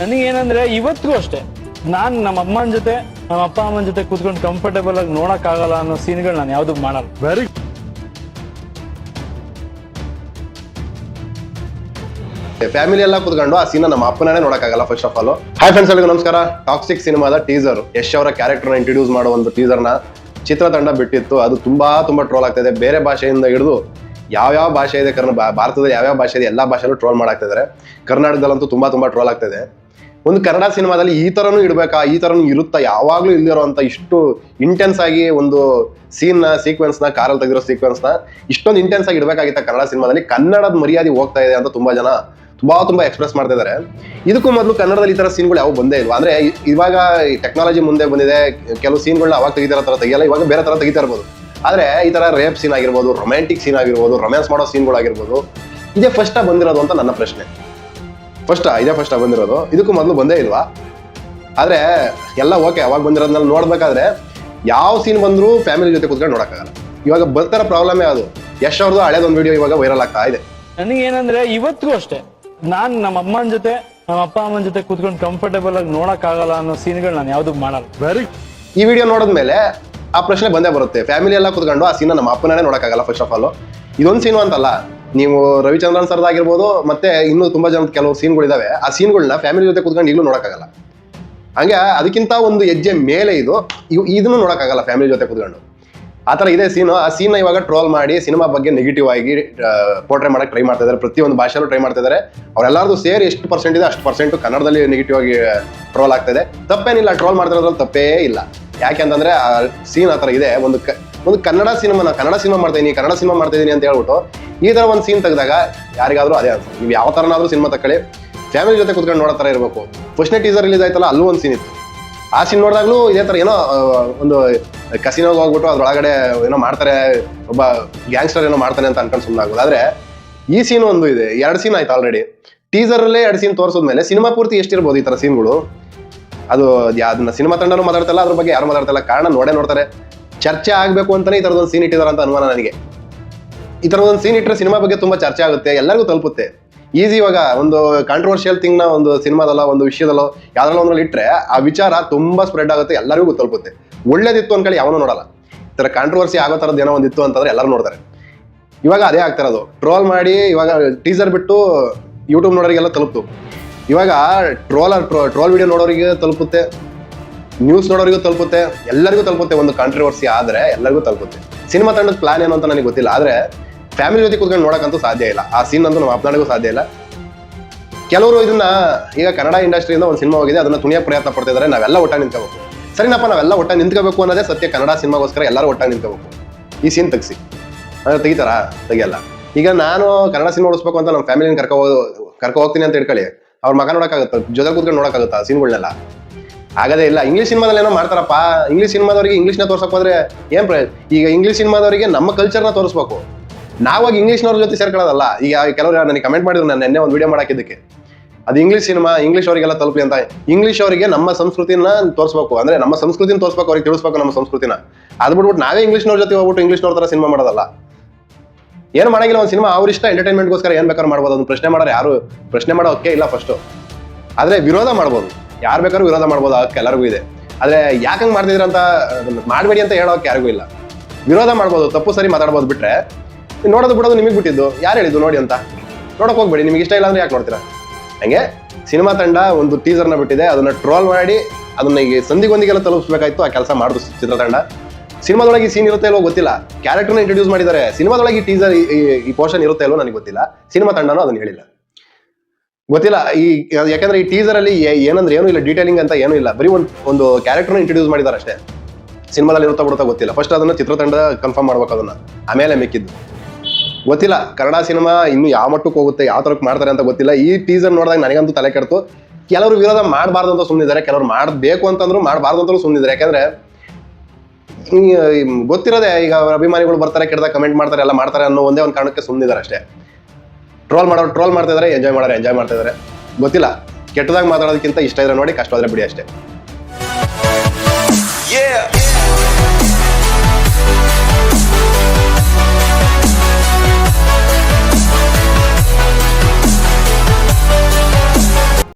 ನನಗೇನಂದ್ರೆ ಇವತ್ತಿಗೂ ಅಷ್ಟೇ ನಾನು ನಮ್ಮ ಅಮ್ಮನ ಜೊತೆ ನಮ್ಮ ಅಪ್ಪ ಅಮ್ಮನ ಜೊತೆ ಕೂತ್ಕೊಂಡು ಕಂಫರ್ಟೇಬಲ್ ಆಗಿ ನೋಡಕ್ ಆಗಲ್ಲ ಅನ್ನೋ ಸೀನ್ಗಳು ನಾನು ಯಾವ್ದು ಮಾಡಲ್ಲ. ವೆರಿ ಫ್ಯಾಮಿಲಿ ಎಲ್ಲ ಕುತ್ಕೊಂಡು ಆ ಸೀನ್ ನಮ್ಮ ಅಪ್ಪನೇ ನೋಡಕ್ಕಾಗಲ್ಲ first of all hi friends ಎಲ್ಲರಿಗೂ ನಮಸ್ಕಾರ. ಟಾಕ್ಸಿಕ್ ಸಿನಿಮಾದ ಟೀಸರ್ ಯಶ್ ಅವರ ಕ್ಯಾರೆಕ್ಟರ್ನ ಇಂಟ್ರೊಡ್ಯೂಸ್ ಮಾಡೋ ಒಂದು ಟೀಸರ್ನ ಚಿತ್ರತಂಡ ಬಿಟ್ಟಿತ್ತು. ಅದು ತುಂಬಾ ತುಂಬಾ ಟ್ರೋಲ್ ಆಗ್ತಿದೆ. ಬೇರೆ ಭಾಷೆಯಿಂದ ಹಿಡಿದು ಯಾವ್ಯಾವ ಭಾಷೆ ಇದೆ ಕರ್ನ ಭಾರತದಲ್ಲಿ ಯಾವ್ಯಾವ ಭಾಷೆ ಇದೆ ಎಲ್ಲಾ ಭಾಷೆಲ್ಲೂ ಟ್ರೋಲ್ ಮಾಡಾಕ್ತಿದ್ದಾರೆ. ಕರ್ನಾಟಕದಲ್ಲಂತೂ ತುಂಬಾ ತುಂಬಾ ಟ್ರೋಲ್ ಆಗ್ತಿದೆ. ಒಂದು ಕನ್ನಡ ಸಿನಿಮಾದಲ್ಲಿ ಈ ಥರನೂ ಇಡಬೇಕಾ? ಈ ತರನು ಇರುತ್ತಾ? ಯಾವಾಗಲೂ ಇಲ್ದಿರೋ ಅಂತ ಇಷ್ಟು ಇಂಟೆನ್ಸ್ ಆಗಿ ಒಂದು ಸೀನ್ ಸೀಕ್ವೆನ್ಸ್ನ ಕಾರಲ್ಲಿ ತೆಗೆದಿರೋ ಸೀಕ್ವೆನ್ಸ್ನ ಇಷ್ಟೊಂದು ಇಂಟೆನ್ಸ್ ಆಗಿ ಇಡಬೇಕಾಗಿತ್ತ ಕನ್ನಡ ಸಿನಿಮಾದಲ್ಲಿ? ಕನ್ನಡದ ಮರ್ಯಾದೆ ಹೋಗ್ತಾ ಇದೆ ಅಂತ ತುಂಬಾ ಜನ ತುಂಬಾ ತುಂಬಾ ಎಕ್ಸ್ಪ್ರೆಸ್ ಮಾಡ್ತಾ ಇದ್ದಾರೆ. ಇದಕ್ಕೂ ಮೊದಲು ಕನ್ನಡದಲ್ಲಿ ಈ ತರ ಸೀನ್ಗಳು ಯಾವ ಬಂದೇ ಇಲ್ವಾ? ಅಂದರೆ ಇವಾಗ ಟೆಕ್ನಾಲಜಿ ಮುಂದೆ ಬಂದಿದೆ, ಕೆಲವು ಸೀನ್ಗಳನ್ನ ಅವಾಗ ತೆಗಿತಾರ ತರ ತೆಗಿಯಲ್ಲ, ಇವಾಗ ಬೇರೆ ತರ ತೆಗಿತಾ ಇರ್ಬೋದು. ಆದರೆ ಈ ತರ ರೇಪ್ ಸೀನ್ ಆಗಿರ್ಬೋದು ರೊಮ್ಯಾಂಟಿಕ್ ಸೀನ್ ಆಗಿರ್ಬೋದು ರೊಮ್ಯಾನ್ಸ್ ಮಾಡೋ ಸೀನ್ಗಳಾಗಿರ್ಬೋದು ಇದೇ ಫಸ್ಟ್ ಬಂದಿರೋದು ಅಂತ ನನ್ನ ಪ್ರಶ್ನೆ. ಫಸ್ಟ್ ಇದೇ ಫಸ್ಟ್ ಬಂದಿರೋದು. ಇದಕ್ಕೂ ಮೊದಲು ಬಂದೇ ಇಲ್ವಾ? ಆದ್ರೆ ಎಲ್ಲ ಓಕೆ ಅವಾಗ ಬಂದಿರೋದ್ನಲ್ಲಿ ನೋಡ್ಬೇಕಾದ್ರೆ ಯಾವ ಸೀನ್ ಬಂದರೂ ಫ್ಯಾಮಿಲಿ ಜೊತೆ ಕೂತ್ಕೊಂಡು ನೋಡೋಕ್ಕಾಗಲ್ಲ. ಇವಾಗ ಬರ್ತಾರ ಪ್ರಾಬ್ಲಮೇ ಅದು. ಯಶ್ ಅವ್ರದ್ದು ಒಂದು ವಿಡಿಯೋ ಇವಾಗ ವೈರಲ್ ಆಗ್ತಾ ಇದೆ. ನನಗೇನಂದ್ರೆ ಇವತ್ತಿಗೂ ಅಷ್ಟೇ ನಾನು ನಮ್ಮ ಅಮ್ಮನ ಜೊತೆ ನಮ್ಮ ಅಪ್ಪ ಅಮ್ಮನ ಜೊತೆ ಕೂತ್ಕೊಂಡು ಕಂಫರ್ಟೇಬಲ್ ಆಗಿ ನೋಡಕ್ಕಾಗಲ್ಲ ಅನ್ನೋ ಸೀನ್ಗಳು ನಾನು ಯಾವ್ದು ಮಾಡಲ್ಲ. ವೆರಿ ಈ ವಿಡಿಯೋ ನೋಡಿದ್ಮೇಲೆ ಆ ಪ್ರಶ್ನೆ ಬಂದೇ ಬರುತ್ತೆ. ಫ್ಯಾಮಿಲಿ ಎಲ್ಲ ಕೂತ್ಕೊಂಡು ಆ ಸೀನ್ ನಮ್ಮ ಅಪ್ಪನೇ ನೋಡೋಕ್ಕಾಗಲ್ಲ ಫಸ್ಟ್ ಆಫ್ ಆಲ್ ಇದೊಂದು ಸೀನು ಅಂತಲ್ಲ ನೀವು ರವಿಚಂದ್ರನ್ ಸರ್ದ್ ಆಗಿರ್ಬೋದು ಮತ್ತೆ ಇನ್ನೂ ತುಂಬಾ ಜನ ಕೆಲವು ಸೀನ್ಗಳಿದಾವೆ ಆ ಸೀನ್ಗಳನ್ನ ಫ್ಯಾಮಿಲಿ ಜೊತೆ ಕೂತ್ಕೊಂಡು ಈಗಲೂ ನೋಡೋಕ್ಕಾಗಲ್ಲ. ಹಂಗೆ ಅದಕ್ಕಿಂತ ಒಂದು ಹೆಜ್ಜೆ ಮೇಲೆ ಇದು, ಇವು ಇದನ್ನು ನೋಡೋಕ್ಕಾಗಲ್ಲ ಫ್ಯಾಮಿಲಿ ಜೊತೆ ಕೂತ್ಕೊಂಡು. ಆ ಥರ ಇದೆ ಸೀನು ಆ ಸೀನ್ ಇವಾಗ ಟ್ರೋಲ್ ಮಾಡಿ ಸಿನಿಮಾ ಬಗ್ಗೆ ನೆಗೆಟಿವ್ ಆಗಿ ಪೋರ್ಟ್ರೇ ಮಾಡಕ್ಕೆ ಟ್ರೈ ಮಾಡ್ತಾ ಇದ್ದಾರೆ. ಪ್ರತಿಯೊಂದು ಭಾಷೆಯಲ್ಲೂ ಟ್ರೈ ಮಾಡ್ತಾ ಇದ್ದಾರೆ. ಅವರೆಲ್ಲರದು ಸೇರಿ ಎಷ್ಟು ಪರ್ಸೆಂಟ್ ಇದೆ, ಅಷ್ಟು ಪರ್ಸೆಂಟು ಕನ್ನಡದಲ್ಲಿ ನೆಗೆಟಿವ್ ಆಗಿ ಟ್ರೋಲ್ ಆಗ್ತಾ ಇದೆ. ತಪ್ಪೇನಿಲ್ಲ ಟ್ರೋಲ್ ಮಾಡ್ತಿರೋದ್ರಲ್ಲಿ ತಪ್ಪೇ ಇಲ್ಲ. ಯಾಕೆ ಅಂತಂದ್ರೆ ಆ ಸೀನ್ ಆ ಥರ ಇದೆ. ಒಂದು ಒಂದು ಕನ್ನಡ ಸಿನಿಮಾ ನಾನು ಕನ್ನಡ ಸಿನಿಮಾ ಮಾಡ್ತಾ ಇದೀನಿ, ಕನ್ನಡ ಸಿನಿಮಾ ಮಾಡ್ತಾ ಇದೀನಿ ಅಂತ ಹೇಳ್ಬಿಟ್ಟು ಈ ಥರ ಒಂದು ಸೀನ್ ತೆಗೆದಾಗ ಯಾರಿಗಾದರೂ ಅದೇ ಅನ್ಸುತ್ತೆ. ನೀವು ಯಾವ ಥರನಾದರೂ ಸಿನಿಮಾ ತಗೊಳ್ಳಿ ಫ್ಯಾಮಿಲಿ ಜೊತೆ ಕುತ್ಕೊಂಡು ನೋಡೋ ಥರ ಇರಬೇಕು. ಫಸ್ಟ್ನೇ ಟೀಸರ್ ರಿಲೀಸ್ ಆಯ್ತಲ್ಲ, ಅಲ್ಲೂ ಒಂದು ಸೀನ್ ಇತ್ತು. ಆ ಸೀನ್ ನೋಡಿದಾಗ್ಲೂ ಇದೇ ತರ ಏನೋ ಒಂದು ಕಸಿನೋಗಿ ಹೋಗ್ಬಿಟ್ಟು ಅದ್ರೊಳಗಡೆ ಏನೋ ಮಾಡ್ತಾರೆ, ಒಬ್ಬ ಗ್ಯಾಂಗ್ಸ್ಟರ್ ಏನೋ ಮಾಡ್ತಾನೆ ಅಂತ ಅನ್ಕೊಂಡು ಸುಮ್ಮನಾಗೋದು ಆದ್ರೆ ಈ ಸೀನ್ ಒಂದು ಇದೆ. ಎರಡು ಸೀನ್ ಆಯ್ತು ಆಲ್ರೆಡಿ ಟೀಸರ್ ಅಲ್ಲೇ ಎರಡು ಸೀನ್ ತೋರಿಸಿದ್ಮೇಲೆ ಸಿನಿಮಾ ಪೂರ್ತಿ ಎಷ್ಟಿರ್ಬೋದು ಈ ತರ ಸೀನ್ಗಳು ಅದು ಅದನ್ನ ಸಿನಿಮಾ ತಂಡನೂ ಮಾತಾಡ್ತಲ್ಲ ಅದ್ರ ಬಗ್ಗೆ ಯಾರು ಮಾತಾಡ್ತಲ್ಲ ಕಾರಣ ನೋಡೇ ನೋಡ್ತಾರೆ. ಚರ್ಚೆ ಆಗ್ಬೇಕು ಅಂತಾನೆ ಈ ತರದೊಂದು ಸೀನ್ ಇಟ್ಟಿದ್ದಾರೆ ಅಂತ ಅನುಮಾನ ನನಗೆ. ಈ ಒಂದು ಸೀನ್ ಇಟ್ಟರೆ ಸಿನಿಮಾ ಬಗ್ಗೆ ತುಂಬಾ ಚರ್ಚೆ ಆಗುತ್ತೆ, ಎಲ್ಲರಿಗೂ ತಲುಪುತ್ತೆ. ಈಸಿ ಇವಾಗ ಒಂದು ಕಾಂಟ್ರವರ್ಷಿಯಲ್ ಥಿಂಗ್ನ ಒಂದು ಸಿನಿಮಾದಲ್ಲ ಒಂದು ವಿಷಯದಲ್ಲೋ ಯಾವ್ದ್ರಲ್ಲ ಒಂದ್ರಲ್ಲಿ ಇಟ್ಟರೆ ಆ ವಿಚಾರ ತುಂಬಾ ಸ್ಪ್ರೆಡ್ ಆಗುತ್ತೆ, ಎಲ್ಲರಿಗೂ ತಲುಪುತ್ತೆ. ಒಳ್ಳೇದಿತ್ತು ಅನ್ಕೊಳ್ಳಿ ಯಾವನು ನೋಡಲ್ಲ. ಈ ತರ ಕಾಂಟ್ರವರ್ಸಿ ಆಗೋ ಥರದ್ದು ಏನೋ ಒಂದಿತ್ತು ಅಂತಂದ್ರೆ ಎಲ್ಲರೂ ನೋಡ್ತಾರೆ. ಇವಾಗ ಅದೇ ಆಗ್ತಿರೋದು ಟ್ರೋಲ್ ಮಾಡಿ ಇವಾಗ ಟೀಸರ್ ಬಿಟ್ಟು ಯೂಟ್ಯೂಬ್ ನೋಡೋರಿಗೆಲ್ಲ ತಲುಪ್ತು. ಇವಾಗ ಟ್ರೋಲರ್ ಟ್ರೋಲ್ ವಿಡಿಯೋ ನೋಡೋರಿಗೆ ತಲುಪುತ್ತೆ ನ್ಯೂಸ್ ನೋಡೋರಿಗೂ ತಲುಪುತ್ತೆ, ಎಲ್ಲರಿಗೂ ತಲುಪುತ್ತೆ ಒಂದು ಕಾಂಟ್ರವರ್ಸಿ ಆದ್ರೆ ಎಲ್ಲರಿಗೂ ತಲುಪುತ್ತೆ. ಸಿನಿಮಾ ತಂಡದ ಪ್ಲಾನ್ ಏನು ಅಂತ ನನಗೆ ಗೊತ್ತಿಲ್ಲ, ಆದ್ರೆ ಫ್ಯಾಮಿಲಿ ಜೊತೆ ಕೂತ್ಕೊಂಡು ನೋಡಕ್ಕಂತೂ ಸಾಧ್ಯ ಇಲ್ಲ. ಆ ಸೀನ್ ಅಂತೂ ನಾವು ಮಾತನಾಡೋಕ್ಕೂ ಸಾಧ್ಯ ಇಲ್ಲ. ಕೆಲವರು ಇದನ್ನ ಈಗ ಕನ್ನಡ ಇಂಡಸ್ಟ್ರಿಯಿಂದ ಒಂದು ಸಿನಿಮಾ ಹೋಗಿದೆ, ಅದನ್ನ ತುಣಿಯ ಪ್ರಯತ್ನ ಪಡ್ತಿದ್ದಾರೆ ನಾವೆಲ್ಲ ಒಟ್ಟ ನಿಂತ್ಕೋಬೇಕು. ಸರಿನಪ್ಪ, ನಾವೆಲ್ಲ ಒಟ್ಟ ನಿಂತ್ಕೋಬೇಕು ಅನ್ನೋದೇ ಸತ್ಯ. ಕನ್ನಡ ಸಿನಿಮಾಗೋಸ್ಕರ ಎಲ್ಲರೂ ಒಟ್ಟ ನಿಂತ್ಕೋಬೇಕು. ಈ ಸೀನ್ ತೆಗ್ಸಿ. ಅದು ತೆಗಿತಾರಾ? ತೆಗಿಯಲ್ಲ. ಈಗ ನಾನು ಕನ್ನಡ ಸಿನಿಮಾ ಉಳಿಸ್ಬೇಕು ಅಂತ ನಮ್ಮ ಫ್ಯಾಮಿಲಿನ ಕರ್ಕೊ ಕರ್ಕೊ ಹೋಗ್ತೀನಿ ಅಂತ ಇಟ್ಕೊಳ್ಳಿ. ಅವ್ರ ಮಗ ನೋಡೋಕ್ಕಾಗುತ್ತೆ? ಜೊತೆ ಕೂತ್ಕೊಂಡು ನೋಡಕ್ಕಾಗುತ್ತಾ ಸೀನ್ಗಳನ್ನೆಲ್ಲ ಆಗದೇ ಇಲ್ಲ. ಇಂಗ್ಲೀಷ್ ಸಿನಿಮಾದಲ್ಲಿ ಏನೋ ಮಾಡ್ತಾರಪ್ಪ. ಇಂಗ್ಲೀಷ್ ಸಿನಿಮಾದವರಿಗೆ ಇಂಗ್ಲೀಷ್ನ ತೋರ್ಸಕ್ ಹೋದ್ರೆ ಏನ್ ಪ್ರಯೋಜನ ಈಗ ಇಂಗ್ಲೀಷ್ ಸಿನಿಮಾದವರಿಗೆ ನಮ್ಮ ಕಲ್ಚರ್ನ ತೋರಿಸ್ಬೇಕು. ನಾವಾಗ ಇಂಗ್ಲೀಷ್ನವ್ರ ಜೊತೆ ಸೇರ್ಕೊಳ್ಳೋದಲ್ಲ. ಈಗ ಕೆಲವರು ನನಗೆ ಕಮೆಂಟ್ ಮಾಡಿದ್ರು, ನಾನು ನೆನ್ನೆ ಒಂದು ವಿಡಿಯೋ ಮಾಡಾಕಿದ್ದಕ್ಕೆ ಅದು ಇಂಗ್ಲೀಷ್ ಸಿನಿಮಾ, ಇಂಗ್ಲೀಷ್ ಅವರಿಗೆಲ್ಲ ತಲುಪಲಿ ಅಂತ. ಇಂಗ್ಲೀಷ್ ಅವರಿಗೆ ನಮ್ಮ ಸಂಸ್ಕೃತಿನ ತೋರಿಸ್ಬೇಕು. ಅಂದ್ರೆ ನಮ್ಮ ಸಂಸ್ಕೃತಿನ ತೋರಿಸ್ಬೇಕು, ಅವ್ರಿಗೆ ತಿಳಿಸ್ಬೇಕು ನಮ್ಮ ಸಂಸ್ಕೃತಿನ. ಅದು ಬಿಟ್ಬಿಟ್ಟು ನಾವೇ ಇಂಗ್ಲೀಷ್ನವ್ರ ಜೊತೆ ಹೋಗ್ಬಿಟ್ಟು ಇಂಗ್ಲೀಷ್ನವ್ರ ತರ ಸಿನಿಮಾ ಮಾಡೋದಲ್ಲ. ಏನು ಮಾಡಂಗಿಲ್ಲ, ಒಂದು ಸಿನಿಮಾ ಅವ್ರ ಇಷ್ಟ ಎಂಟರ್ಟೈನ್ಮೆಂಟ್ಗೋಸ್ಕರ ಏನು ಬೇಕಾದ್ರೂ ಮಾಡ್ಬೋದು. ಅದನ್ನ ಪ್ರಶ್ನೆ ಮಾಡೋರು ಯಾರು ಪ್ರಶ್ನೆ ಮಾಡೋ ಹಕ್ಕೇ ಇಲ್ಲ ಫಸ್ಟು ಆದ್ರೆ ವಿರೋಧ ಮಾಡ್ಬೋದು. ಯಾರು ಬೇಕಾದ್ರೂ ವಿರೋಧ ಮಾಡ್ಬೋದು, ಆ ಹಕ್ಕು ಎಲ್ಲರಿಗೂ ಇದೆ. ಆದ್ರೆ ಯಾಕಂಗ್ ಮಾಡ್ತಿದ್ರು ಅಂತ ಅದನ್ನ ಮಾಡಬೇಡಿ ಅಂತ ಹೇಳೋಕೆ ಯಾರಿಗೂ ಇಲ್ಲ. ವಿರೋಧ ಮಾಡ್ಬೋದು, ತಪ್ಪು ಸರಿ ಮಾತಾಡ್ಬೋದು ಬಿಟ್ರೆ ನೋಡೋದು ಬಿಡೋದು ನಿಮಗೆ ಬಿಟ್ಟಿದ್ದು. ಯಾರು ಹೇಳಿದ್ದು? ನೋಡಿ ಅಂತ. ನೋಡಕ್ ಹೋಗ್ಬೇಡಿ. ನಿಮ್ಗೆ ಇಷ್ಟ ಇಲ್ಲ ಅಂದ್ರೆ ಯಾಕೆ ನೋಡ್ತೀರಾ? ಹಂಗೆ ಸಿನಿಮಾ ತಂಡ ಒಂದು ಟೀಸರ್ನ ಬಿಟ್ಟಿದೆ. ಅದನ್ನ ಟ್ರೋಲ್ ಮಾಡಿ ಅದನ್ನ ಈಗ ಸಂಧಿಗೊಂದಿಗೆಲ್ಲ ತಲುಪಿಸ್ಬೇಕಾಯ್ತು. ಆ ಕೆಲಸ ಮಾಡುದು ಚಿತ್ರತಂಡ. ಸಿನಿಮಾದೊಳಗೆ ಈ ಸೀನ್ ಇರುತ್ತೆ ಇಲ್ವೋ ಗೊತ್ತಿಲ್ಲ. ಕ್ಯಾರೆಕ್ಟರ್ನ ಇಂಟ್ರೊಡ್ಯೂಸ್ ಮಾಡಿದ್ದಾರೆ. ಸಿನಿಮಾದೊಳಗೆ ಈ ಟೀಸರ್ ಈ ಪೋರ್ಷನ್ ಇರುತ್ತೆ ಇಲ್ವೋ ನನಗೆ ಗೊತ್ತಿಲ್ಲ. ಸಿನಿಮಾ ತಂಡನೂ ಅದನ್ನ ಹೇಳಿಲ್ಲ. ಗೊತ್ತಿಲ್ಲ. ಈ, ಯಾಕಂದ್ರೆ ಈ ಟೀಸರ್ ಅಲ್ಲಿ ಏನಂದ್ರೆ ಏನು ಇಲ್ಲ. ಡೀಟೇಲಿಂಗ್ ಅಂತ ಏನೂ ಇಲ್ಲ. ಬರೀ ಒಂದು ಒಂದು ಕ್ಯಾರೆಕ್ಟರ್ನ ಇಂಟ್ರೊಡ್ಯೂಸ್ ಮಾಡಿದ್ದಾರೆ ಅಷ್ಟೇ. ಸಿನಿಮಾದಲ್ಲಿ ಇರುತ್ತಾ ಬಿಡುತ್ತಾ ಗೊತ್ತಿಲ್ಲ. ಫಸ್ಟ್ ಅದನ್ನ ಚಿತ್ರತಂಡ ಕನ್ಫರ್ಮ್ ಮಾಡ್ಬೇಕು ಅದನ್ನ. ಆಮೇಲೆ ಮಿಕ್ಕಿದ್ದು. ಗೊತ್ತಿಲ್ಲ. ಕನ್ನಡ ಸಿನಿಮಾ ಇನ್ನು ಯಾವ ಮಟ್ಟಕ್ಕೆ ಹೋಗುತ್ತೆ, ಯಾವ ಥರಕ್ಕೆ ಮಾಡ್ತಾರೆ ಅಂತ ಗೊತ್ತಿಲ್ಲ. ಈ ಟೀಸರ್ ನೋಡಿದಾಗ ನನಗಂತೂ ತಲೆ ಕೆಡ್ತು. ಕೆಲವರು ವಿರೋಧ ಮಾಡಬಾರ್ದು ಅಂತ ಸುಮ್ಮನಿದ್ದಾರೆ ಕೆಲವರು ಮಾಡಬೇಕು ಅಂತಂದ್ರು ಮಾಡಬಾರ್ದು ಅಂತಲೂ ಸುಮ್ಮನಿದ್ದಾರೆ ಯಾಕಂದ್ರೆ ಗೊತ್ತಿರೋದೇ ಈಗ ಅವ್ರ ಅಭಿಮಾನಿಗಳು ಬರ್ತಾರೆ, ಕೆಟ್ಟದಾಗ ಕಮೆಂಟ್ ಮಾಡ್ತಾರೆ, ಎಲ್ಲ ಮಾಡ್ತಾರೆ ಅನ್ನೋ ಒಂದೇ ಒಂದು ಕಾರಣಕ್ಕೆ ಸುಮ್ಮನಿದ್ದಾರೆ ಅಷ್ಟೇ. ಟ್ರೋಲ್ ಮಾಡೋರು ಟ್ರೋಲ್ ಮಾಡ್ತಾ ಇದಾರೆ ಎಂಜಾಯ್ ಮಾಡೋರು ಎಂಜಾಯ್ ಮಾಡ್ತಾ ಇದಾರೆ ಗೊತ್ತಿಲ್ಲ. ಕೆಟ್ಟದಾಗ ಮಾತಾಡೋದಕ್ಕಿಂತ ಇಷ್ಟ ಇದ್ರೆ ನೋಡಿ, ಕಷ್ಟ ಬಿಡಿ ಅಷ್ಟೇ.